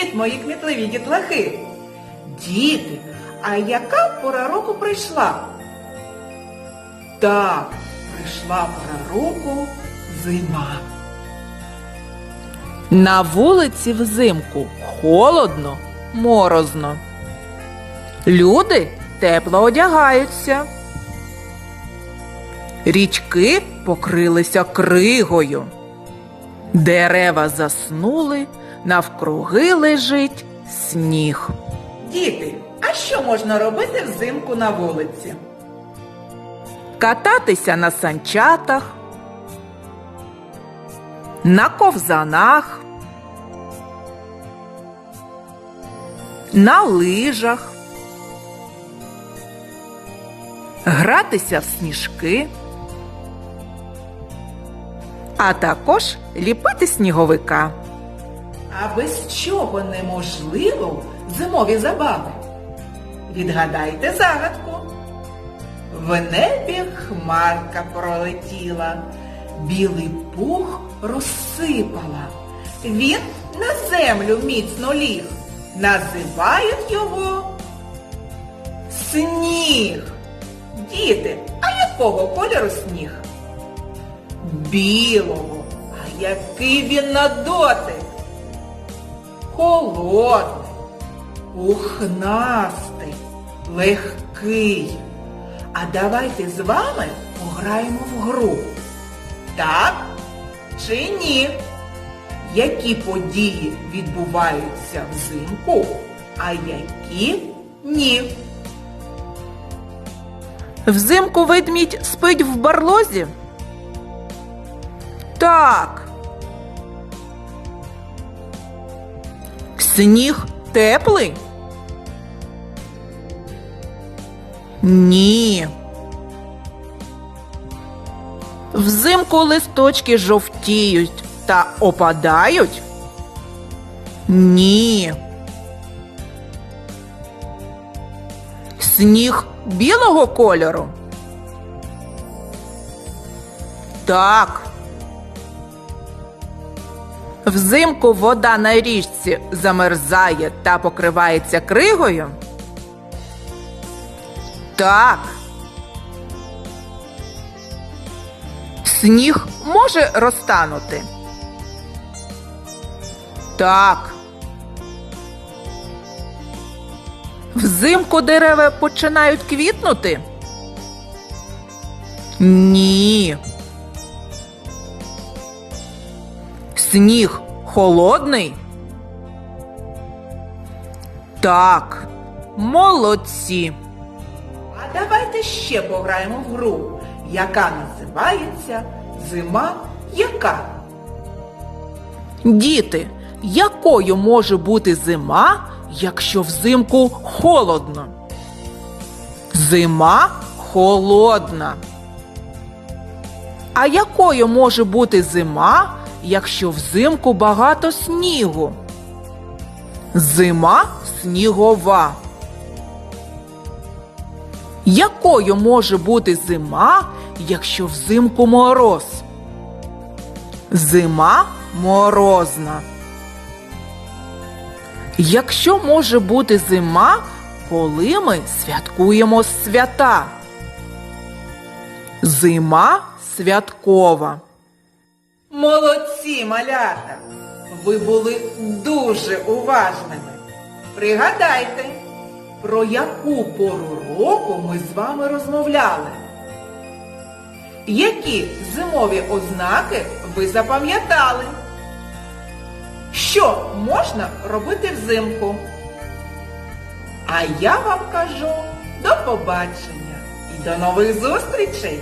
Привіт, мої кмітливі дітлахи! Діти, а яка пора року прийшла? Так, прийшла пора року зима. На вулиці взимку холодно, морозно. Люди тепло одягаються. Річки покрилися кригою. Дерева заснули, навкруги лежить сніг. Діти, а що можна робити взимку на вулиці? Кататися на санчатах, на ковзанах, на лижах, гратися в сніжки, а також ліпити сніговика. А без чого неможливо зимові забави? Відгадайте загадку. В небі хмарка пролетіла, білий пух розсипала. Він на землю міцно ліг. Називають його сніг. Діти, а якого кольору сніг? Білого. А який він на дотик? Холодний, пухнастий, легкий. А давайте з вами пограємо в гру. Так чи ні? Які події відбуваються взимку, а які ні? Взимку ведмідь спить в барлозі? Так. Сніг теплий? Ні. Взимку листочки жовтіють та опадають? Ні. Сніг білого кольору? Так. Взимку вода на річці замерзає та покривається кригою? Так. Сніг може розтанути? Так. Взимку дерева починають квітнути? Ні. Сніг холодний? Так. Молодці. А давайте ще пограємо в гру, яка називається Зима яка? Діти, якою може бути зима, якщо взимку холодно? Зима холодна. А якою може бути зима, якщо взимку багато снігу? Зима снігова. Якою може бути зима, якщо взимку мороз? Зима морозна. Якщо може бути зима, коли ми святкуємо свята? Зима святкова. Молодці, малята! Ви були дуже уважними. Пригадайте, про яку пору року ми з вами розмовляли. Які зимові ознаки ви запам'ятали? Що можна робити взимку? А я вам кажу до побачення і до нових зустрічей!